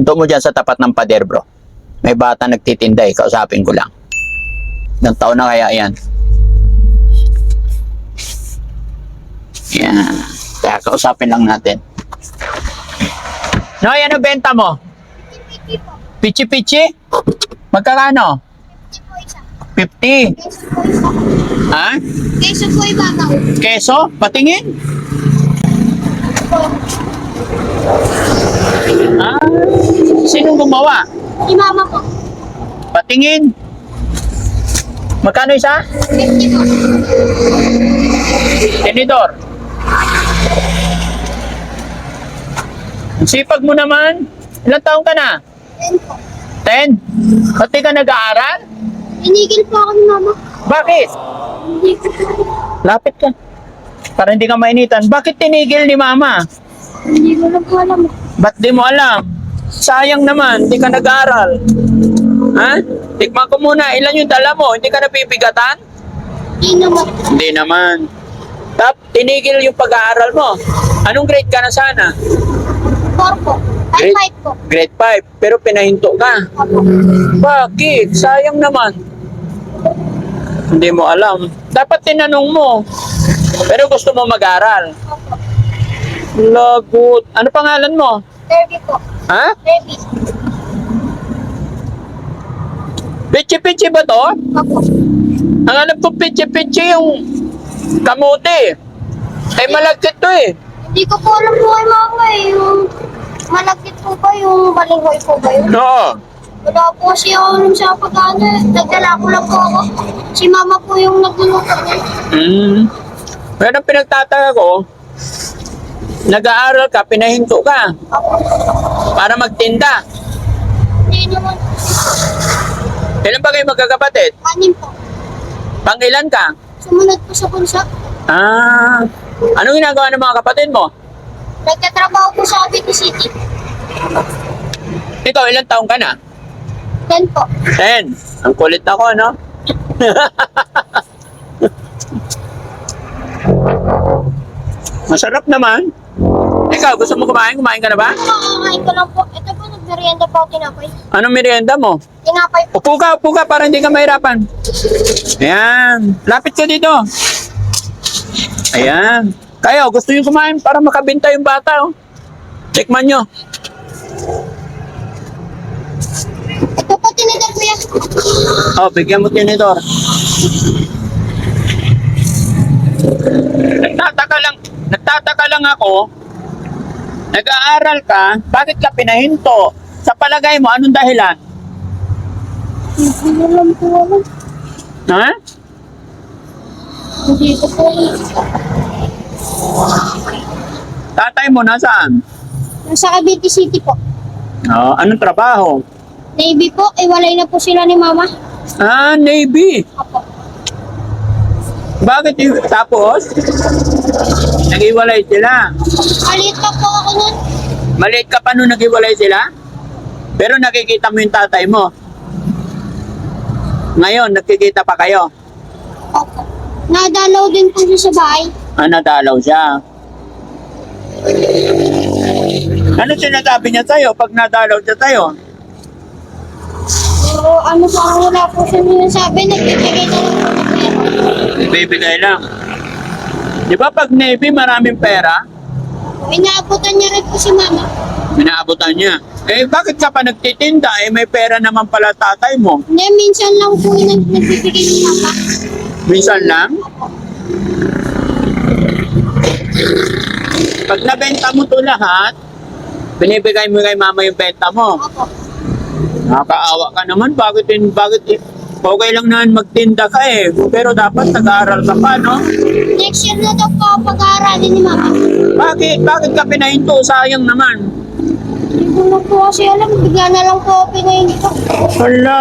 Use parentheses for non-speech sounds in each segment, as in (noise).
Hinto mo dyan sa tapat ng pader, bro. May bata nagtitinda eh. Kausapin ko lang. Ilang taon na kaya yan? Yan. Kaya kausapin lang natin. Noy, ano benta mo? Pichi-pichi? Magkakano? Piti 50. po isa. Keso po isa. Ha? Keso po ibabaw. Keso? Patingin? Sinong gumawa? Si mama po. Patingin. Magkano isa? 50 po. Tinidor. Ang sipag mo naman. Ilang taon ka na? 10 po. 10? Ba't di ka nag-aaral? Tinigil po ako ni mama. Bakit? Hindi po. Lapit ka. Para hindi ka mainitan. Bakit tinigil ni mama? Hindi ko na po alam. Ba't di mo alam? Sayang naman, hindi ka nag-aaral. Ha? Tikman ko muna, ilan yung dala mo? Hindi ka napipigatan? Hindi naman. Hindi naman. Tap, tinigil yung pag-aaral mo. Anong grade ka na sana? 4 po. Grade? 5 po. Grade 5, pero pinahinto ka. Opo. Bakit? Sayang naman. Hindi mo alam. Dapat tinanong mo. Pero gusto mo mag-aral. Opo. Lagot. Ano pangalan mo? Derby po. Ha? Derby. Pichi-pichi ba to? Opo. Ang alam ko pichi-pichi yung kamote. Eh malagkit to eh. Hindi ko po alam po kay mama eh. Yung malagkit po ba yung balinghoy po ba yun? Oo. Wala po kasi ako nung sa pag-ano. eh. Nagdala ko lang po ako. Si mama po yung nagluluto niya. Mm. Pero ang pinagtataka ko, nag-aaral ka, pinahinto ka para magtinda. Hindi naman. Ilan ba kayo magkakapatid? Anim po. Pangilan ka? Sumunod po sa punsa. Ah, anong ginagawa ng mga kapatid mo? Nagtatrabaho po sa Cavite City. Ikaw, ilang taong ka na? Yan po. Ten. Ang kulit ako, no? (laughs) Masarap naman. Ikaw, gusto mo kumain? Kumain ka na ba? Makakain ko lang po. Ito po, nagmerienda po ako tinapay. Anong merienda mo? Tinapay po. Upo ka, upo ka para hindi ka mahirapan. Ayan. Lapit ka dito. Ayan. Kayo, gusto nyo kumain para makabinta yung bata, oh. Tikman nyo. Ito po, tinidor ko yan. Oh, bigyan mo tinidor. Nagtataka lang, nagtataka lang ako. Nag-aaral ka, bakit ka pinahinto? Sa palagay mo, anong dahilan? Hindi ko lang po alam. Ha? Hindi ko po alam. Tatay mo nasaan? Nasa Cavite City po. Oh, anong trabaho? Navy po, eh walay na po sila ni mama. Ah, Navy. Opo. Bakit yung tapos? Nag-iwalay sila. Alit pa po ako nun. Maliit ka pa nung nag-iwalay sila? Pero nakikita mo yung tatay mo. Ngayon, nakikita pa kayo. Opo. Nadalaw din po siya sa bahay. Ah, nadalaw siya. Ano sinasabi niya sa'yo pag nadalaw siya sa'yo? Pero ano po, wala po siya sinasabi. Nagbibigay na lang po ng pera. Bibigay lang. Di ba pag Navy maraming pera, Inaabutan niya rin po si mama. minaabutan niya. Eh, bakit ka pa nagtitinda? Eh, may pera naman pala tatay mo. Hindi, minsan lang po yung nag- nagbibigay ng mama. Minsan lang. Pag nabenta mo to lahat, binibigay mo kay mama yung benta mo. Opo. Nakakaawa ka naman. Bakit, bakit? Okay lang naman magtinda ka eh. Pero dapat nag-aaral ka pa, no? Next year na daw po ako pag-aaralin ni mama. Bakit? Bakit ka pinahinto? Sayang naman. Hindi ko lang po kasi alam. Bigla na lang po ako pinahinto. Hala.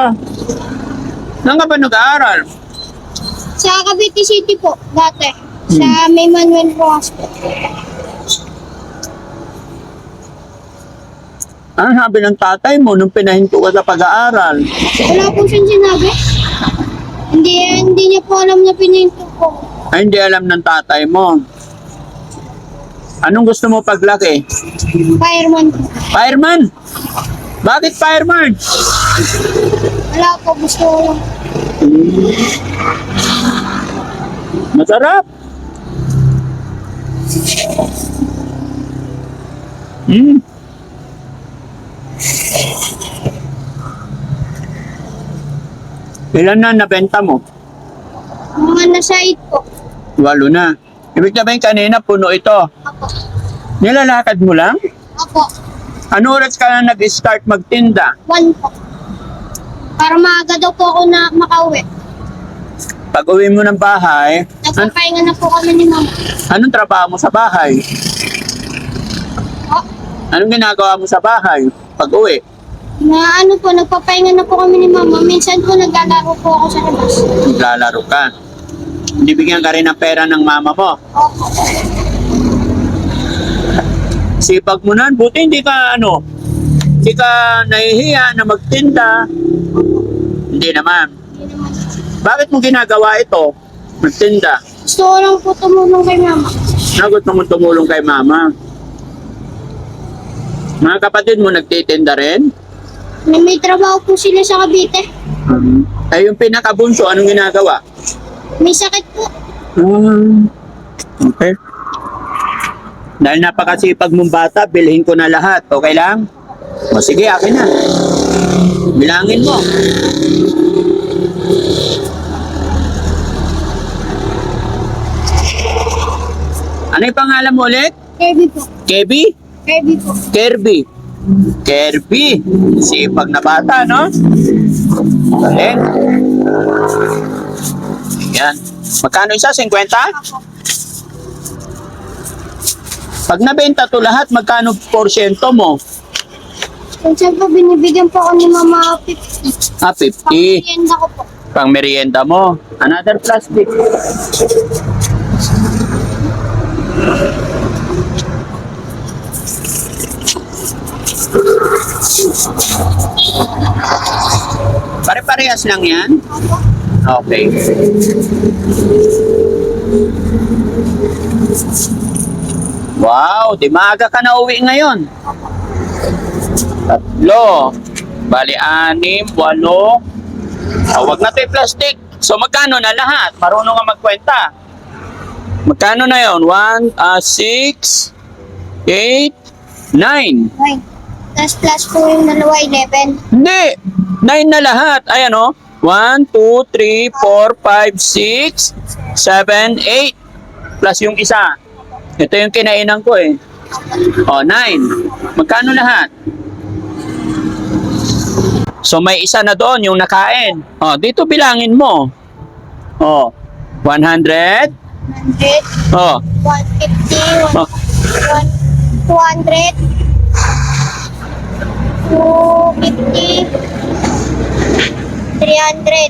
Saan ka ba nag-aaral? Sa Cavite City po, dati. Sa May Manuel po Hospital. Ano sabi ng tatay mo nung pinahinto ka sa pag-aaral? Wala po siyang sinabi. Hindi, hindi niya po alam na pinahinto ko. Ay, hindi alam ng tatay mo. Anong gusto mo paglaki? Fireman. Fireman! Bakit fireman? Wala po, gusto ko lang. Masarap. Hmm. Ilan na nabenta mo? Mga nasa 8 po. Walo na. Ibig sabihin kanina puno ito. Apo. Nilalakad mo lang? Apo. Ano oras ka na nag-start magtinda? 1 po. Para maaga daw po ako na makauwi. Pag uwi mo ng bahay, an- Nagpapahinga na po kami ni mama. anong trabaho mo sa bahay? Po. Anong ginagawa mo sa bahay pag uwi? Na ano po, nagpapahinga na po kami ni mama. Minsan po naglalaro po ako sa labas. Naglalaro ka. Hindi bigyan ka rin ng pera ng mama mo. Opo. Sipag mo nan, buti hindi ka ano, hindi ka nahihiya na magtinda. Hindi naman. Hindi naman. Bakit mo ginagawa ito? Magtinda. Gusto ko lang po tumulong kay mama. Nagot naman tumulong kay mama. Mga kapatid mo nagtitinda rin? Na may trabaho po sila sa Cavite. Ay yung pinakabunso, anong ginagawa? May sakit po. Ah, okay. Dahil napakasipag mong bata, bilhin ko na lahat. Okay lang? O sige, akin na. Bilangin mo. Ano yung pangalan mo ulit? Kirby po. Kebi? Kirby po. Kirby. Kirby. Sipag na bata, no? Galing. Yan. Magkano isa? 50? Ako. Pag nabenta to lahat, magkano porsyento mo? Minsan po binibigyan po ako ni mama 50. Ah, 50. Pang-merienda ko po. Pang merienda mo. Another plastic. Pare-parehas lang yan? Okay. Wow, di ka na uwi ngayon. Tatlo. Bali, anim, walo. Oh, wag na tayo plastic. So, magkano na lahat? Marunong ka magkwenta. Magkano na yon? 1, 6, 8, 9. Tapos plus po yung dalawa, 11. Hindi. 9 na lahat. Ayan o. 1, 2, 3, 4, 5, 6, 7, 8. Plus yung isa. Ito yung kinainan ko eh. O, 9. Magkano lahat? So, may isa na doon yung nakain. O, dito bilangin mo. O, 100. 100, O, 150, Oh. 200, 250, 300.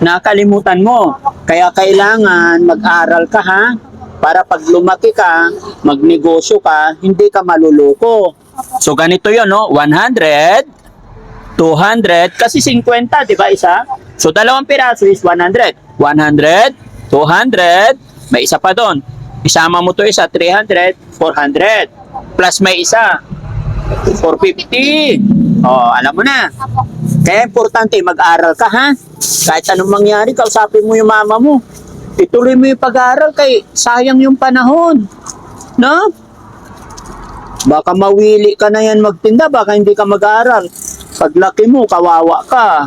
Nakalimutan mo. Kaya kailangan mag-aral ka ha. Para pag lumaki ka, magnegosyo ka, hindi ka maluloko. So ganito yon no? 100, 200, kasi 50, di ba isa? So dalawang piraso is 100. 100, 200, may isa pa doon. Isama mo to isa, 300, 400. Plus may isa, 450. Oh, alam mo na. Kaya importante, mag-aral ka ha. Kahit anong mangyari, kausapin mo yung mama mo. Ituloy mo yung pag-aaral kay sayang yung panahon. No? Baka mawili ka na yan magtinda, baka hindi ka mag-aaral. Paglaki mo, kawawa ka.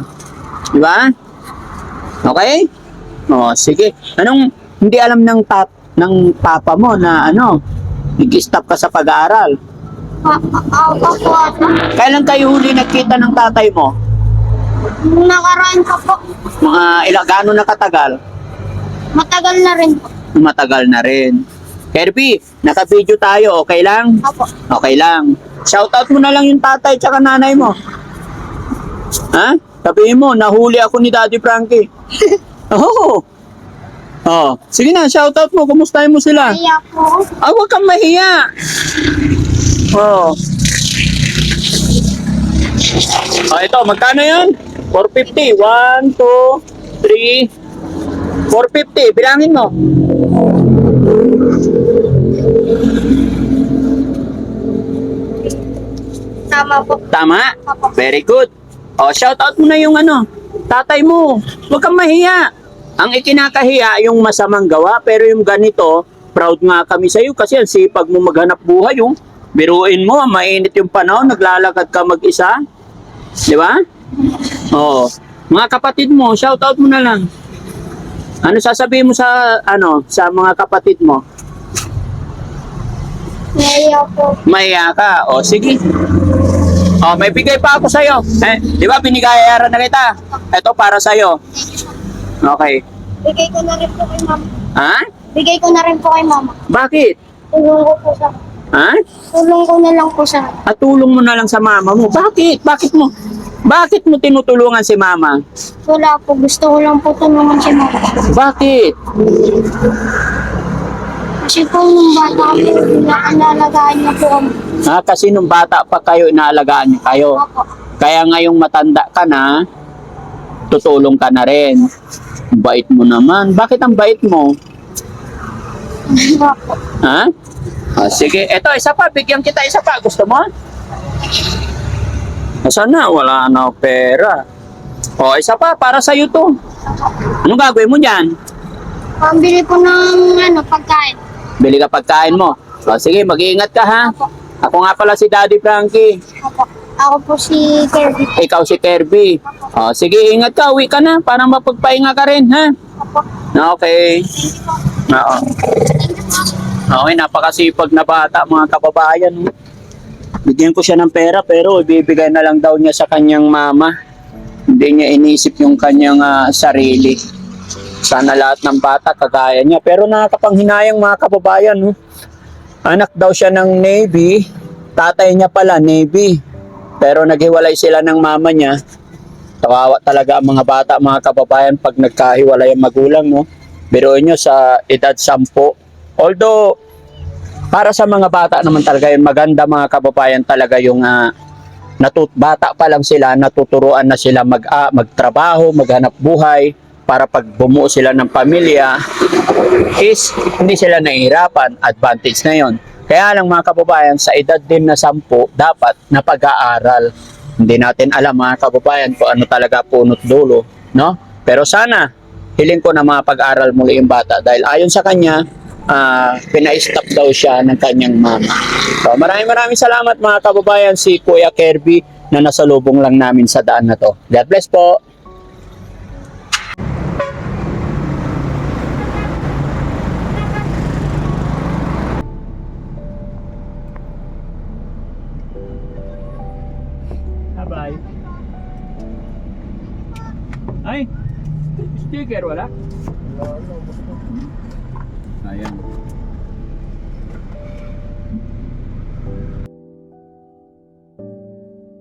Di ba? Okay? O, sige. Anong hindi alam ng tat ng papa mo na ano, nag-stop ka sa pag-aaral? Ako po. Kailan kayo huli nagkita ng tatay mo? Nakaraan pa po, Mga ilang gaano na katagal? matagal na rin po. Matagal na rin. Kirby, naka-video tayo, okay lang? Apo. Okay lang. Shoutout mo na lang yung tatay tsaka nanay mo. Ha? Sabihin mo, nahuli ako ni Daddy Frankie. (laughs) Oo. Oh. Sige na, shoutout mo. Kumustahin mo sila? Kaya po, Ah, huwag kang mahiya. Oh. Oh, ito, magkano yun? 450. 1, 2, 3, 450. Bilangin mo. Tama po. Tama? Opo. Very good. O, shout out mo na yung ano, tatay mo. Huwag kang mahiya. Ang ikinakahiya, yung masamang gawa, pero yung ganito, proud nga kami sa iyo kasi ang sipag mo maghanap buhay yung biruin mo, mainit yung panahon, naglalakad ka mag-isa. Di ba? Oo. Mga kapatid mo, shout out mo na lang. Ano sasabihin mo sa ano sa mga kapatid mo? Naiya po. Maya ka. O, sige. O, may bigay pa ako sa'yo. Eh, di ba, binigayaran na kita. Ito para sa'yo. Okay. Bigay ko na rin po kay mama. Ha? Bigay ko na rin po kay mama. Bakit? Tulong ko po sa... Ha? Tulong ko na lang po sa... At tulong mo na lang sa mama mo. Bakit? Bakit mo? Bakit mo tinutulungan si mama? Wala po. Gusto ko lang po tulungan si mama. Bakit? Kasi po nung bata po, naalalagaan niya po kami. Ha? Kasi nung bata pa kayo, inaalagaan niyo kayo. Opo. Kaya ngayong matanda ka na, tutulong ka na rin. Bait mo naman. Bakit ang bait mo? Ha? Ah, sige, eto isa pa, bigyan kita isa pa. Gusto mo? Nasaan na? Wala na pera. O, isa pa, para sa'yo to. Anong gagawin mo dyan? Pambili po ng ano, pagkain. Bili ka pagkain mo. O, sige, mag-iingat ka ha. Ako nga pala si Daddy Frankie. Opo. Ako po si Kirby. Ikaw si Kirby. O, sige, ingat ka. Uwi ka na para mapagpahinga ka rin, ha? Opo. Okay. Oo. Okay, napakasipag na bata, mga kababayan. Bigyan ko siya ng pera pero ibibigay na lang daw niya sa kanyang mama. Hindi niya inisip yung kanyang ah, sarili. Sana lahat ng bata kagaya niya. Pero nakakapanghinayang mga kababayan. No? Anak daw siya ng Navy. Tatay niya pala, Navy. Pero naghiwalay sila ng mama niya. Kawawa talaga ang mga bata, mga kababayan, pag nagkahiwalay ang magulang, no? Biruin nyo sa edad 10. Although, para sa mga bata naman talaga yung maganda mga kababayan talaga yung ah, natut bata pa lang sila, natuturuan na sila mag ah, magtrabaho, maghanap buhay para pag bumuo sila ng pamilya is hindi sila nahihirapan, advantage na yon. Kaya lang mga kababayan, sa edad din na 10, dapat napag-aaral. Hindi natin alam mga kababayan kung ano talaga punot dulo, no? Pero sana, hiling ko na mga pag-aral muli yung bata dahil ayon sa kanya, ah pina-stop daw siya ng kanyang mama. So, maraming maraming salamat mga kababayan si Kuya Kirby na nasa lubong lang namin sa daan na to. God bless po. પહેરવાના